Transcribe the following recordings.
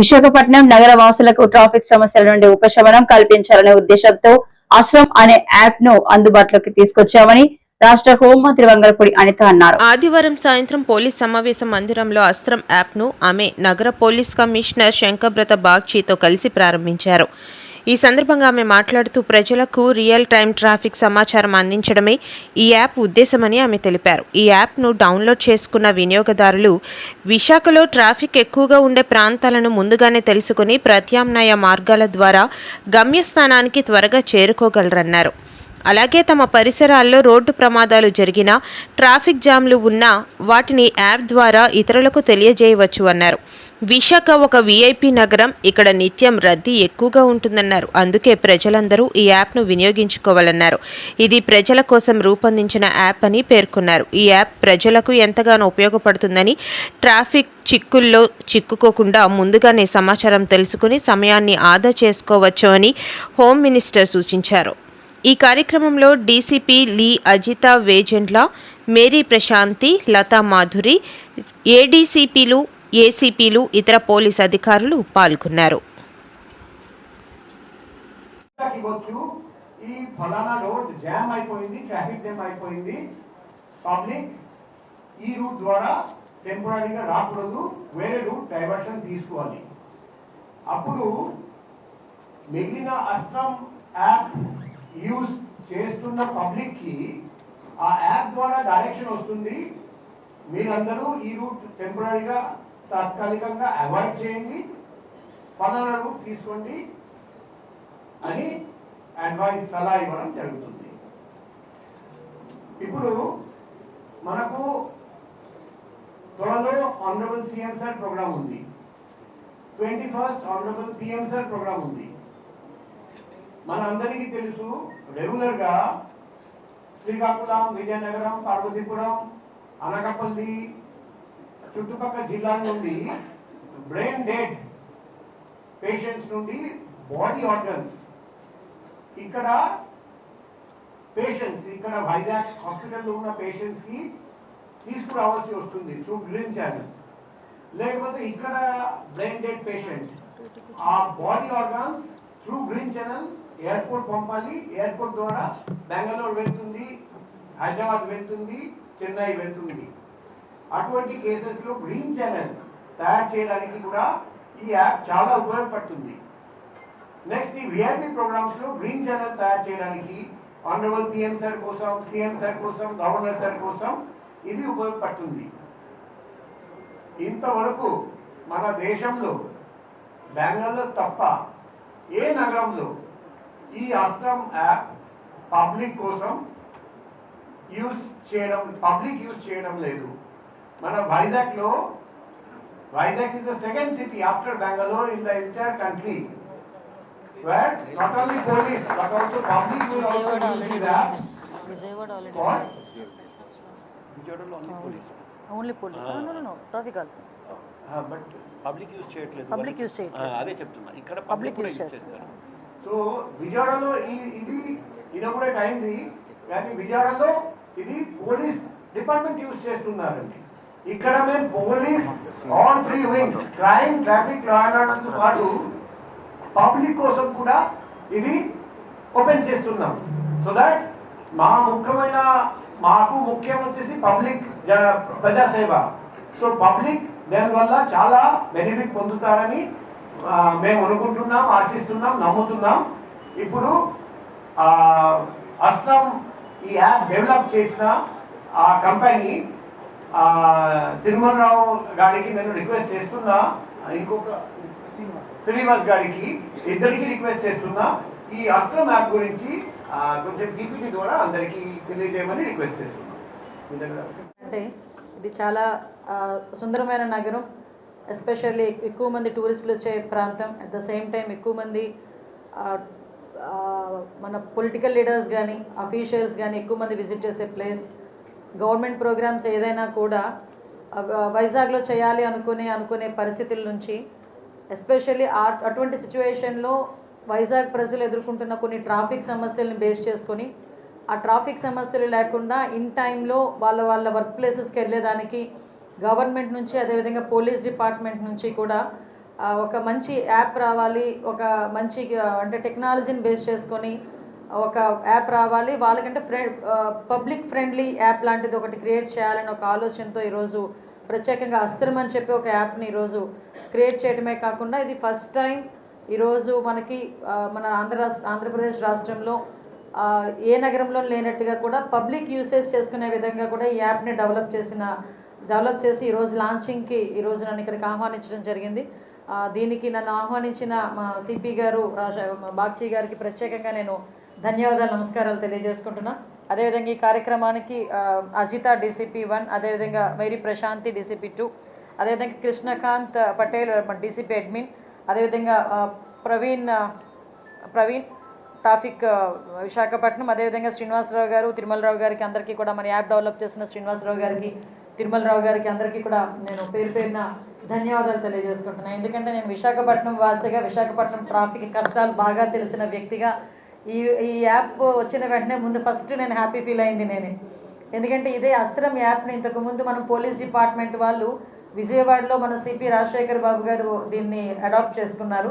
విశాఖపట్నం నగర వాసులకు ట్రాఫిక్ సమస్యల నుండి ఉపశమనం కల్పించాలనే ఉద్దేశంతో ఆశ్రమ్ అనే యాప్ను అందుబాటులోకి తీసుకొచ్చామని రాష్ట్ర హోంమంత్రి వంగలపూడి అనిత అన్నారు. ఆదివారం సాయంత్రం పోలీస్ సమావేశ మందిరంలో అస్త్రం యాప్ను ఆమె నగర పోలీస్ కమిషనర్ శంకర్బ్రత బాగ్చీతో కలిసి ప్రారంభించారు. ఈ సందర్భంగా ఆమె మాట్లాడుతూ ప్రజలకు రియల్ టైం ట్రాఫిక్ సమాచారం అందించడమే ఈ యాప్ ఉద్దేశమని ఆమె తెలిపారు. ఈ యాప్ను డౌన్లోడ్ చేసుకున్న వినియోగదారులు విశాఖలో ట్రాఫిక్ ఎక్కువగా ఉండే ప్రాంతాలను ముందుగానే తెలుసుకుని ప్రత్యామ్నాయ మార్గాల ద్వారా గమ్యస్థానానికి త్వరగా చేరుకోగలరన్నారు. అలాగే తమ పరిసరాల్లో రోడ్డు ప్రమాదాలు జరిగినా ట్రాఫిక్ జామ్లు ఉన్నా వాటిని యాప్ ద్వారా ఇతరులకు తెలియజేయవచ్చు అన్నారు. విశాఖ ఒక వీఐపీ నగరం ఇక్కడ నిత్యం రద్దీ ఎక్కువగా ఉంటుందన్నారు. అందుకే ప్రజలందరూ ఈ యాప్ను వినియోగించుకోవాలన్నారు. ఇది ప్రజల కోసం రూపొందించిన యాప్ అని పేర్కొన్నారు. ఈ యాప్ ప్రజలకు ఎంతగానో ఉపయోగపడుతుందని ట్రాఫిక్ చిక్కుల్లో చిక్కుకోకుండా ముందుగానే సమాచారం తెలుసుకుని సమయాన్ని ఆదా చేసుకోవచ్చు అని హోమ్ మినిస్టర్ సూచించారు. ఈ కార్యక్రమంలో డీసీపీ లీ అజిత వేజెండ్ల మేరీ ప్రశాంతి లతా మాధురి ఏడీసీపీలు ఏసీపీలు ఇతర పోలీస్ అధికారులు పాల్గొన్నారు. ఈ ఫలానా రోడ్ జామ్ అయిపోయింది ట్రాఫిక్ జామ్ అయిపోయింది. పబ్లిక్ ఈ రూట్ ద్వారా టెంపరీగా రాకూడదు వేరే రూట్ డైవర్షన్ తీసుకోవాలి. అప్పుడు మిగిలిన అస్త్రం యాప్ యూజ్ చేస్తున్న పబ్లిక్కి ఆ యాప్ ద్వారా డైరెక్షన్ వస్తుంది. మీరందరూ ఈ రూట్ టెంపరీగా తాత్కాలికంగా అవాయిడ్ చేయండి. ఫలానా రూట్ తీసుకోండి అని అడ్వైస్ సలహా ఇవ్వడం జరుగుతుంది. ఇప్పుడు మనకు త్వరలో ఆనరబుల్ సీఎం సార్ ప్రోగ్రామ్ ఉంది. Twenty first honourable PM sir programme ఉంది. మన అందరికీ తెలుసు రెగ్యులర్గా శ్రీకాకుళం విజయనగరం పార్వతీపురం అనకాపల్లి చుట్టుపక్కల జిల్లాల నుండి బ్రెయిన్ డెడ్ పేషెంట్స్ నుండి బాడీ ఆర్గన్స్ ఇక్కడ పేషెంట్స్ ఇక్కడ వైజాగ్ హాస్పిటల్లో ఉన్న పేషెంట్స్కి తీసుకురావాల్సి వస్తుంది త్రూ గ్రీన్ ఛానల్ లేకపోతే ఇక్కడ బ్రెయిన్ డెడ్ పేషెంట్స్ ఆ body organs through green channel airport పంపాలి. ఎయిర్పోర్ట్ ద్వారా బెంగళూరు వెళ్తుంది హైదరాబాద్ వెళ్తుంది చెన్నై వెళ్తుంది. అటువంటి కేసెస్లో గ్రీన్ ఛానల్ తయారు చేయడానికి కూడా ఈ యాప్ చాలా ఉపయోగపడుతుంది. నెక్స్ట్ ఈ విఐపి ప్రోగ్రామ్స్లో గ్రీన్ ఛానల్ తయారు చేయడానికి ఆనరబుల్ పిఎం సార్ కోసం సీఎం సార్ కోసం గవర్నర్ సార్ కోసం ఇది ఉపయోగపడుతుంది. ఇంతవరకు మన దేశంలో బెంగళూరు తప్ప ఏ నగరంలో ఈ అస్త్రం యాప్ పబ్లిక్ కోసం యూజ్ చేయడం పబ్లిక్ యూజ్ చేయడం లేదు. మన వైజాగ్లో Vizag is the second city after Bengaluru in the entire country where not only police but also public will also use this app Vijayawada already for only police no no traffic also but public use చేయట్లేదు. Public use చేయట్లేదు. ఆ, అదే చెప్తున్నా. ఇక్కడ public use. చేస్తారు. So విజయవాడలో ఇది ఇది ఇనాగ్రేట్ అయింది కానీ విజయవాడలో ఇది పోలీస్ డిపార్ట్మెంట్ యూజ్ చేస్తున్నారండి. ఇక్కడ మేము police all three wings crime traffic law and పాటు పబ్లిక్ కోసం కూడా ఇది ఓపెన్ చేస్తున్నాం. సో దట్ మా ముఖ్యమైన మాకు ముఖ్యం వచ్చేసి పబ్లిక్ ప్రజాసేవ. సో పబ్లిక్ దానివల్ల చాలా బెనిఫిట్ పొందుతారని మేము అనుకుంటున్నాం ఆశిస్తున్నాం నమ్ముతున్నాం. ఇప్పుడు ఆ, అస్సాం ఈ యాప్ డెవలప్ చేసిన ఆ కంపెనీ ఆ, తిరుమలరావు గారికి నేను రిక్వెస్ట్ చేస్తున్నా. ఇంకొక శ్రీనివాస్ గారికి ఇద్దరికి రిక్వెస్ట్ చేస్తున్నా. ఈ అస్త్రం యాప్ గురించి ఆ, కొంచెం పీపీటీ ద్వారా అందరికీ తెలియజేయమని రిక్వెస్ట్ చేస్తున్నా. అంటే ఇది చాలా ఆ, సుందరమైన నగరం. ఎస్పెషల్లీ ఎక్కువ మంది టూరిస్టులు వచ్చే ప్రాంతం అట్ ద సేమ్ టైం ఎక్కువ మంది మన పొలిటికల్ లీడర్స్ కానీ అఫీషియల్స్ కానీ ఎక్కువ మంది విజిట్ చేసే ప్లేస్ గవర్నమెంట్ ప్రోగ్రామ్స్ ఏదైనా కూడా వైజాగ్లో చేయాలి అనుకునే అనుకునే పరిస్థితుల నుంచి ఎస్పెషల్లీ అటువంటి సిచ్యువేషన్లో వైజాగ్ ప్రజలు ఎదుర్కొంటున్న కొన్ని ట్రాఫిక్ సమస్యలను బేస్ చేసుకొని ఆ ట్రాఫిక్ సమస్యలు లేకుండా ఇన్ టైంలో వాళ్ళ వాళ్ళ వర్క్ ప్లేసెస్కి వెళ్ళేదానికి గవర్నమెంట్ నుంచి అదేవిధంగా పోలీస్ డిపార్ట్మెంట్ నుంచి కూడా ఒక మంచి యాప్ రావాలి ఒక మంచి అంటే టెక్నాలజీని బేస్ చేసుకొని ఒక యాప్ రావాలి. వాళ్ళకంటే ఫ్రెండ్ పబ్లిక్ ఫ్రెండ్లీ యాప్ లాంటిది ఒకటి క్రియేట్ చేయాలని ఒక ఆలోచనతో ఈరోజు ప్రత్యేకంగా అస్త్రం అని చెప్పి ఒక యాప్ని ఈరోజు క్రియేట్ చేయడమే కాకుండా ఇది ఫస్ట్ టైం ఈరోజు మనకి మన ఆంధ్ర రాష్ట్ర ఆంధ్రప్రదేశ్ రాష్ట్రంలో ఏ నగరంలో లేనట్టుగా కూడా పబ్లిక్ యూసేజ్ చేసుకునే విధంగా కూడా ఈ యాప్ని డెవలప్ చేసిన డెవలప్ చేసి ఈరోజు లాంచింగ్కి ఈరోజు నన్ను ఇక్కడికి ఆహ్వానించడం జరిగింది. దీనికి నన్ను ఆహ్వానించిన మా సిపి గారు బాగ్చి గారికి ప్రత్యేకంగా నేను ధన్యవాదాలు నమస్కారాలు తెలియజేసుకుంటున్నా. అదేవిధంగా ఈ కార్యక్రమానికి అజిత డీసీపీ వన్ అదేవిధంగా మేరీ ప్రశాంతి డీసీపీ టూ అదేవిధంగా కృష్ణకాంత్ పటేల్ డీసీపీ అడ్మిన్ అదేవిధంగా ప్రవీణ్ ప్రవీణ్ ట్రాఫిక్ విశాఖపట్నం అదేవిధంగా శ్రీనివాసరావు గారు తిరుమలరావు గారికి అందరికీ కూడా మన యాప్ డెవలప్ చేసిన శ్రీనివాసరావు గారికి తిరుమలరావు గారికి అందరికీ కూడా నేను పేరు పేరున ధన్యవాదాలు తెలియజేసుకుంటున్నాను ఎందుకంటే నేను విశాఖపట్నం వాసిగా విశాఖపట్నం ట్రాఫిక్ కష్టాలు బాగా తెలిసిన వ్యక్తిగా ఈ ఈ యాప్ వచ్చిన వెంటనే ముందు ఫస్ట్ నేను హ్యాపీ ఫీల్ అయింది నేనే. ఎందుకంటే ఇదే అస్త్రం యాప్ని ఇంతకుముందు మనం పోలీస్ డిపార్ట్మెంట్ వాళ్ళు విజయవాడలో మన సిపి రాజశేఖర్ బాబు గారు దీన్ని అడాప్ట్ చేసుకున్నారు.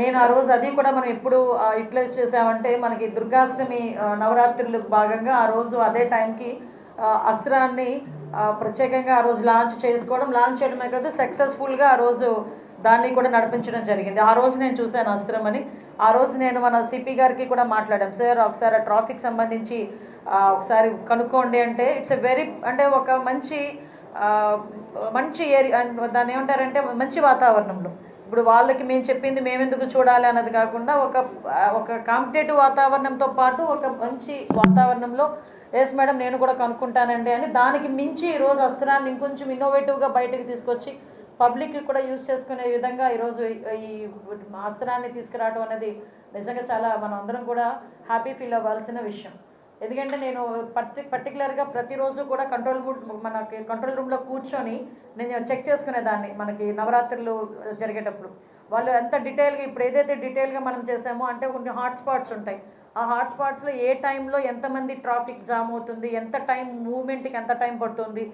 నేను ఆ రోజు అది కూడా మనం ఎప్పుడు యూటిలైజ్ చేసామంటే మనకి దుర్గాష్టమి నవరాత్రులు భాగంగా ఆ రోజు అదే టైంకి అస్త్రాన్ని ప్రత్యేకంగా ఆ రోజు లాంచ్ చేసుకోవడం. లాంచ్ చేయడమే కాదు సక్సెస్ఫుల్గా ఆ రోజు దాన్ని కూడా నడిపించడం జరిగింది. ఆ రోజు నేను చూశాను అస్త్రం అని. ఆ రోజు నేను మన సిపి గారికి కూడా మాట్లాడాం. సార్ ఒకసారి ఆ ట్రాఫిక్ సంబంధించి ఒకసారి కనుక్కోండి అంటే ఇట్స్ ఎ వెరీ అంటే ఒక మంచి మంచి ఏరియా దాన్ని ఏమంటారంటే మంచి వాతావరణంలో. ఇప్పుడు వాళ్ళకి మేము చెప్పింది మేమెందుకు చూడాలి అన్నది కాకుండా ఒక ఒక కాంపిటేటివ్ వాతావరణంతో పాటు ఒక మంచి వాతావరణంలో ఎస్ మేడం నేను కూడా కనుక్కుంటానండి అని దానికి మించి ఈరోజు అస్త్రాన్ని ఇంకొంచెం ఇన్నోవేటివ్గా బయటకు తీసుకొచ్చి పబ్లిక్ కూడా యూజ్ చేసుకునే విధంగా ఈరోజు ఈ- అస్త్రాన్ని తీసుకురావడం అనేది నిజంగా చాలా మనం అందరం కూడా హ్యాపీ ఫీల్ అవ్వాల్సిన విషయం. ఎందుకంటే నేను పర్టి పర్టికులర్గా ప్రతిరోజు కూడా కంట్రోల్ రూమ్ మనకి కంట్రోల్ రూమ్లో కూర్చొని నేను చెక్ చేసుకునేదాన్ని మనకి నవరాత్రులు జరిగేటప్పుడు. వాళ్ళు ఎంత డీటెయిల్గా ఇప్పుడు ఏదైతే డీటెయిల్గా మనం చేసామో అంటే కొన్ని హాట్ స్పాట్స్ ఉంటాయి. ఆ హాట్స్పాట్స్లో ఏ టైంలో ఎంతమంది ట్రాఫిక్ జామ్ అవుతుంది ఎంత టైం మూవ్మెంట్కి ఎంత టైం పడుతుంది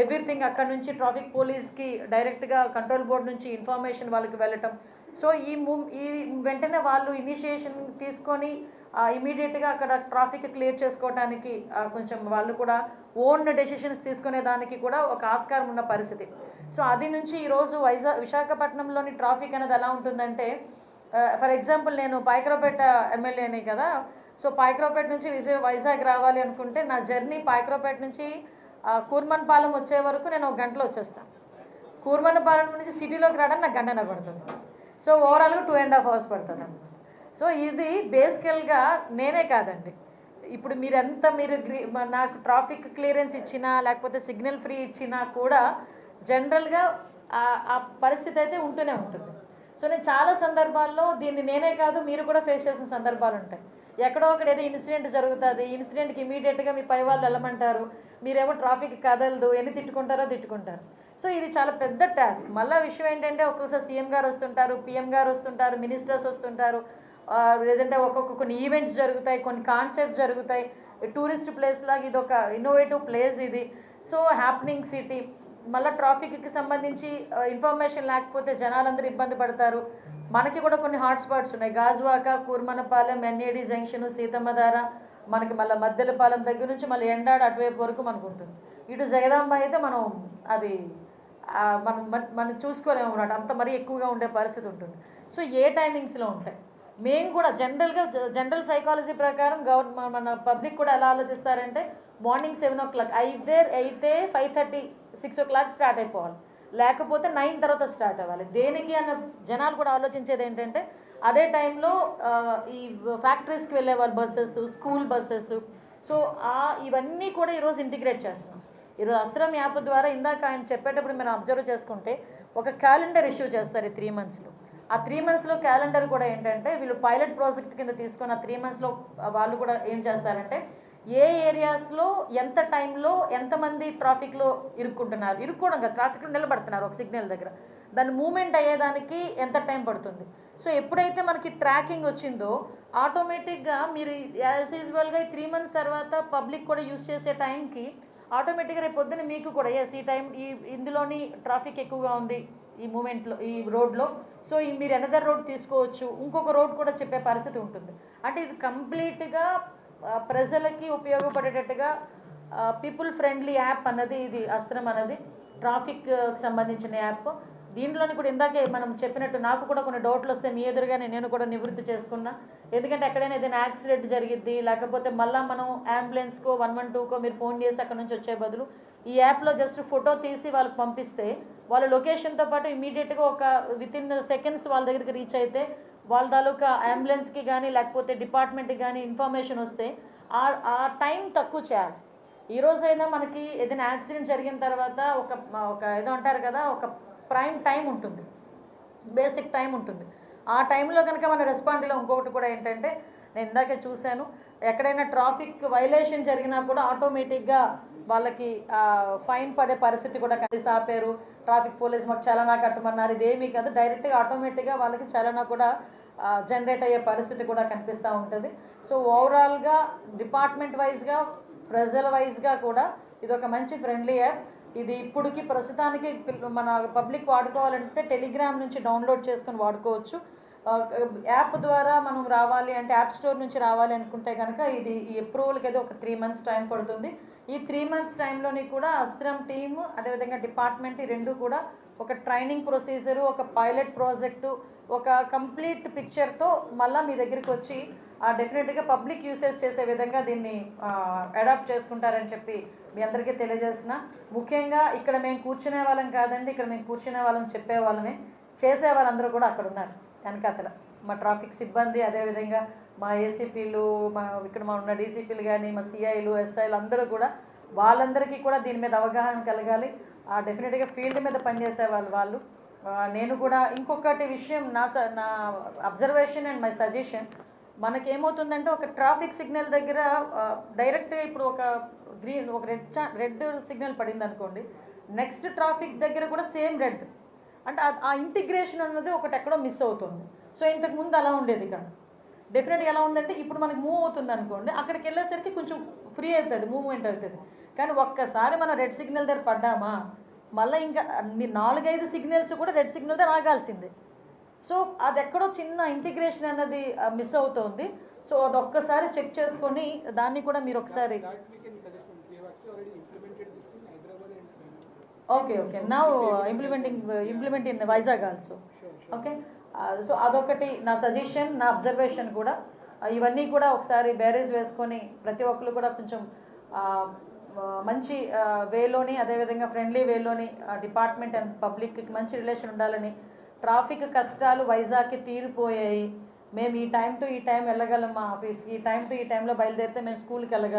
ఎవ్రీథింగ్ అక్కడ నుంచి ట్రాఫిక్ పోలీస్కి డైరెక్ట్గా కంట్రోల్ బోర్డ్ నుంచి ఇన్ఫర్మేషన్ వాళ్ళకి వెళ్ళటం. సో ఈ మూ ఈ వెంటనే వాళ్ళు ఇనిషియేషన్ తీసుకొని ఇమీడియట్గా అక్కడ ట్రాఫిక్ క్లియర్ చేసుకోవడానికి కొంచెం వాళ్ళు కూడా ఓన్ డెసిషన్స్ తీసుకునే దానికి కూడా ఒక ఆస్కారం ఉన్న పరిస్థితి. సో అది నుంచి ఈరోజు వైజాగ్ విశాఖపట్నంలోని ట్రాఫిక్ అనేది ఎలా ఉంటుందంటే ఫర్ ఎగ్జాంపుల్ నేను పాయకరావుపేట ఎమ్మెల్యేని కదా. సో పాయకరావుపేట నుంచి విజయ వైజాగ్ రావాలి అనుకుంటే నా జర్నీ పాయకరావుపేట నుంచి కూర్మన్పాలెం వచ్చే వరకు నేను ఒక గంటలో వచ్చేస్తాను కూర్మన్పాలెం నుంచి సిటీలోకి రావడం నాకు గంటన పడుతుంది. సో ఓవరాల్గా టూ అండ్ హాఫ్ అవర్స్ పడుతుంది సో ఇది బేసికల్గా నేనే కాదండి. ఇప్పుడు మీరు ఎంత మీరు నాకు ట్రాఫిక్ క్లియరెన్స్ ఇచ్చినా లేకపోతే సిగ్నల్ ఫ్రీ ఇచ్చినా కూడా జనరల్గా ఆ పరిస్థితి అయితే ఉంటూనే ఉంటుంది. సో నేను చాలా సందర్భాల్లో దీన్ని నేనే కాదు మీరు కూడా ఫేస్ చేసిన సందర్భాలు ఉంటాయి. ఎక్కడో ఒకటి ఏదో ఇన్సిడెంట్ జరుగుతుంది ఇన్సిడెంట్కి ఇమీడియట్గా మీ పై వాళ్ళు వెళ్ళమంటారు మీరేమో ట్రాఫిక్ కదలదు ఎన్ని తిట్టుకుంటారో తిట్టుకుంటారు. సో ఇది చాలా పెద్ద టాస్క్ మళ్ళీ విషయం ఏంటంటే ఒక్కొక్కసారి సీఎం గారు వస్తుంటారు పిఎం గారు వస్తుంటారు మినిస్టర్స్ వస్తుంటారు లేదంటే ఒక్కొక్క కొన్ని ఈవెంట్స్ జరుగుతాయి కొన్ని కాన్సర్ట్స్ జరుగుతాయి. టూరిస్ట్ ప్లేస్ లాగా ఇది ఒక ఇన్నోవేటివ్ ప్లేస్ ఇది. సో హ్యాపెనింగ్ సిటీ మళ్ళీ ట్రాఫిక్కి సంబంధించి ఇన్ఫర్మేషన్ లేకపోతే జనాలందరూ ఇబ్బంది పడతారు. మనకి కూడా కొన్ని హాట్స్పాట్స్ ఉన్నాయి. గాజువాక కూర్మనపాలెం ఎన్ఏడి జంక్షన్ సీతమ్మధార మనకి మళ్ళీ మద్దెలపాలెం దగ్గర నుంచి మళ్ళీ ఎండాడ అటువైపు వరకు మనకు ఉంటుంది. ఇటు జగదాంబ అయితే మనం అది మనం మనం చూసుకోలేము అన్నమాట. అంత మరీ ఎక్కువగా ఉండే పరిస్థితి ఉంటుంది. సో ఏ టైమింగ్స్లో ఉంటాయి? మేము కూడా జనరల్గా జనరల్ సైకాలజీ ప్రకారం గవర్నమెంట్ మన పబ్లిక్ కూడా ఎలా ఆలోచిస్తారంటే మార్నింగ్ సెవెన్ ఓ క్లాక్ అయితే అయితే five thirty six o'clock start అయిపోవాలి. లేకపోతే నైన్ తర్వాత స్టార్ట్ అవ్వాలి. దేనికి అన్న జనాలు కూడా ఆలోచించేది ఏంటంటే అదే టైంలో ఈ ఫ్యాక్టరీస్కి వెళ్ళే వాళ్ళ బస్సెస్ స్కూల్ బస్సెస్. సో ఆ ఇవన్నీ కూడా ఈరోజు ఇంటిగ్రేట్ చేస్తున్నాం. ఈరోజు అస్త్రం యాప్ ద్వారా ఇందాక ఆయన చెప్పేటప్పుడు మనం అబ్జర్వ్ చేసుకుంటే ఒక క్యాలెండర్ ఇష్యూ చేస్తారు ఈ త్రీ మంత్స్లో. ఆ త్రీ మంత్స్లో క్యాలెండర్ కూడా ఏంటంటే వీళ్ళు పైలట్ ప్రాజెక్ట్ కింద తీసుకొని ఆ త్రీ మంత్స్లో వాళ్ళు కూడా ఏం చేస్తారంటే ఏ ఏరియాస్లో ఎంత టైంలో ఎంతమంది ట్రాఫిక్లో ఇరుక్కుంటున్నారు? ఇరుక్కోవడం కదా ట్రాఫిక్లో నిలబడుతున్నారు ఒక సిగ్నల్ దగ్గర. దాని మూమెంట్ అయ్యేదానికి ఎంత టైం పడుతుంది? సో ఎప్పుడైతే మనకి ట్రాకింగ్ వచ్చిందో ఆటోమేటిక్గా మీరు యాజ్ యూజువల్గా ఈ త్రీ మంత్స్ తర్వాత పబ్లిక్ కూడా యూస్ చేసే టైంకి ఆటోమేటిక్గా రేపు పొద్దున్న మీకు కూడా ఎస్ ఈ టైం ఈ ఇందులోని ట్రాఫిక్ ఎక్కువగా ఉంది ఈ మూమెంట్లో ఈ రోడ్లో. సో ఈ మీరు ఎనదర్ రోడ్ తీసుకోవచ్చు. ఇంకొక రోడ్ కూడా చెప్పే పరిస్థితి ఉంటుంది. అంటే ఇది కంప్లీట్గా ప్రజలకి ఉపయోగపడేటట్టుగా పీపుల్ ఫ్రెండ్లీ యాప్ అన్నది ఇది అస్త్రం అన్నది ట్రాఫిక్ సంబంధించిన యాప్ దీంట్లోని కూడా ఇందాకే మనం చెప్పినట్టు నాకు కూడా కొన్ని డౌట్లు వస్తే మీ ఎదురుగానే నేను కూడా నివృత్తి చేసుకున్నా. ఎందుకంటే ఎక్కడైనా ఏదైనా యాక్సిడెంట్ జరిగిద్ది లేకపోతే మళ్ళీ మనం అంబులెన్స్కో వన్ వన్ టూకో మీరు ఫోన్ చేసి అక్కడ నుంచి వచ్చే బదులు ఈ యాప్లో జస్ట్ ఫోటో తీసి వాళ్ళకి పంపిస్తే వాళ్ళ లొకేషన్తో పాటు ఇమీడియట్గా ఒక వితిన్ సెకండ్స్ వాళ్ళ దగ్గరికి రీచ్ అయితే వాళ్ళ తాలూకా అంబులెన్స్కి కానీ లేకపోతే డిపార్ట్మెంట్కి కానీ ఇన్ఫర్మేషన్ వస్తే ఆ ఆ టైం తక్కువ చేయాలి. ఈ రోజైనా మనకి ఏదైనా యాక్సిడెంట్ జరిగిన తర్వాత ఒక ఒక ఏదో అంటారు కదా ఒక ప్రైమ్ టైం ఉంటుంది. బేసిక్ టైం ఉంటుంది. ఆ టైంలో కనుక మన రెస్పాండ్లో ఇంకొకటి కూడా ఏంటంటే నేను ఇందాకే చూశాను ఎక్కడైనా ట్రాఫిక్ వైలేషన్ జరిగినా కూడా ఆటోమేటిక్గా వాళ్ళకి ఫైన్ పడే పరిస్థితి కూడా కలిసి ఆపారు. ట్రాఫిక్ పోలీస్ మాకు చలనా కట్టమన్నారు. ఇదేమీ కాదు డైరెక్ట్గా ఆటోమేటిక్గా వాళ్ళకి చలనా కూడా జనరేట్ అయ్యే పరిస్థితి కూడా కనిపిస్తూ ఉంటుంది. సో ఓవరాల్గా డిపార్ట్మెంట్ వైజ్గా ప్రజల వైజ్గా కూడా ఇది ఒక మంచి ఫ్రెండ్లీ యాప్. ఇది ఇప్పుడుకి ప్రస్తుతానికి మన పబ్లిక్ వాడుకోవాలంటే టెలిగ్రామ్ నుంచి డౌన్లోడ్ చేసుకొని వాడుకోవచ్చు. యాప్ ద్వారా మనం రావాలి అంటే యాప్ స్టోర్ నుంచి రావాలి అనుకుంటే కనుక ఇది ఈ అప్రూవల్కి అయితే ఒక త్రీ మంత్స్ టైం పడుతుంది. ఈ త్రీ మంత్స్ టైంలోని కూడా అస్త్రం టీమ్ అదేవిధంగా డిపార్ట్మెంట్ ఈ రెండు కూడా ఒక ట్రైనింగ్ ప్రొసీజరు ఒక పైలట్ ప్రాజెక్టు ఒక కంప్లీట్ పిక్చర్తో మళ్ళీ మీ దగ్గరికి వచ్చి డెఫినెట్గా పబ్లిక్ యూసేజ్ చేసే విధంగా దీన్ని అడాప్ట్ చేసుకుంటారని చెప్పి మీ అందరికీ తెలియజేసిన ముఖ్యంగా ఇక్కడ మేము కూర్చునే వాళ్ళం కాదండి ఇక్కడ మేము కూర్చునే వాళ్ళం చెప్పే వాళ్ళమే చేసే వాళ్ళందరూ కూడా అక్కడ ఉన్నారు వెనకాతల. మా ట్రాఫిక్ సిబ్బంది అదేవిధంగా మా ఏసీపీలు మా ఇక్కడ మా ఉన్న డీసీపీలు కానీ మా సిఐలు ఎస్ఐలు అందరూ కూడా వాళ్ళందరికీ కూడా దీని మీద అవగాహన కలగాలి. డెఫినెట్గా ఫీల్డ్ మీద పనిచేసే వాళ్ళు. వాళ్ళు నేను కూడా ఇంకొకటి విషయం నా స నా అబ్జర్వేషన్ అండ్ మై సజెషన్ మనకేమవుతుందంటే ఒక ట్రాఫిక్ సిగ్నల్ దగ్గర డైరెక్ట్గా ఇప్పుడు ఒక గ్రీన్ ఒక రెడ్ చా రెడ్ సిగ్నల్ పడింది అనుకోండి నెక్స్ట్ ట్రాఫిక్ దగ్గర కూడా సేమ్ రెడ్. అంటే ఆ- ఇంటిగ్రేషన్ అన్నది ఒకటి ఎక్కడో మిస్ అవుతుంది. సో ఇంతకు ముందు అలా ఉండేది కాదు. డెఫినెట్గా ఎలా ఉందంటే ఇప్పుడు మనకి మూవ్ అవుతుంది అనుకోండి అక్కడికి వెళ్ళేసరికి కొంచెం ఫ్రీ అవుతుంది మూవ్మెంట్ అవుతుంది. కానీ ఒక్కసారి మనం రెడ్ సిగ్నల్ దగ్గర పడ్డామా మళ్ళీ ఇంకా మీరు నాలుగైదు సిగ్నల్స్ కూడా రెడ్ సిగ్నల్ దగ్గర ఆగాల్సిందే. సో అది ఎక్కడో చిన్న ఇంటిగ్రేషన్ అన్నది మిస్ అవుతుంది. సో అది ఒక్కసారి చెక్ చేసుకొని దాన్ని కూడా మీరు ఒకసారి ఓకే ఓకే నా implementing implement in Vizag also okay so అదొకటి నా సజెషన్ నా అబ్జర్వేషన్ కూడా. ఇవన్నీ కూడా ఒకసారి బ్యారేజ్ వేసుకొని ప్రతి ఒక్కరు కూడా కొంచెం మంచి వేలోని అదేవిధంగా ఫ్రెండ్లీ వేలోని డిపార్ట్మెంట్ అండ్ పబ్లిక్కి మంచి రిలేషన్ ఉండాలని ట్రాఫిక్ కష్టాలు వైజాగ్కి తీరిపోయాయి. మేము ఈ టైం టు ఈ టైం వెళ్ళగలం మా ఆఫీస్కి ఈ టైం టు ఈ టైంలో బయలుదేరితే మేము స్కూల్కి వెళ్ళగలం.